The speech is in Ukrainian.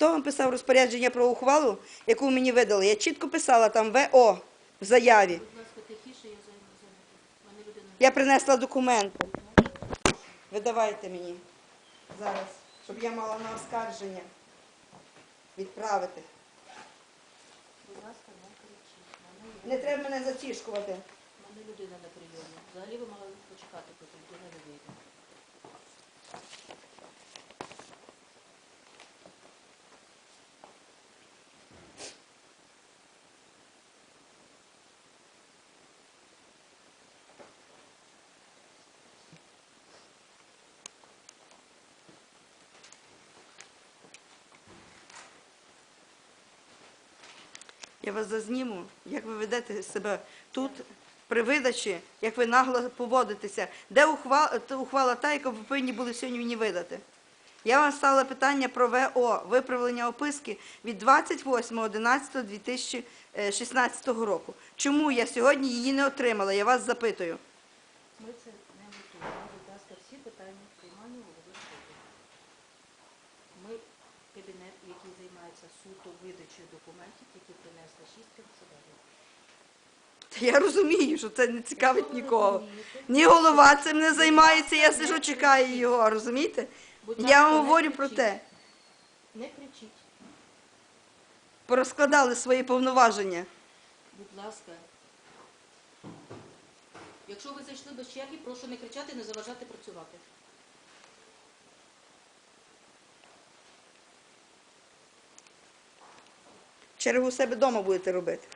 Хто вам писав розпорядження про ухвалу, яку мені видали? Я чітко писала там ВО в заяві. Я принесла документи. Видавайте мені зараз, щоб я мала на оскарження відправити. Не треба мене затішкувати. мене людина на прийомі. Взагалі ви мали почекати, поки людина не вийде. Я вас зазніму, як ви ведете себе тут при видачі, як ви нагло поводитеся. Де ухвала, ухвала та, яку ви повинні були сьогодні мені видати? Я вам ставила питання про ВО, виправлення описки від 28.11.2016 року. Чому я сьогодні її не отримала? Я вас запитую. Ми це не готуємо. Будь ласка, всі питання приймання голови який займається суто видачею документів, які принесли шість канцелярів. Та Я розумію, що це не цікавить нікого. Ні голова цим не займається, я сижу, чекаю його, розумієте? Я вам говорю про те. Не кричіть. Порозкладали свої повноваження. Будь ласка. Якщо ви зайшли без черги, прошу не кричати, не заважати працювати. Чергу у себе вдома будете робити.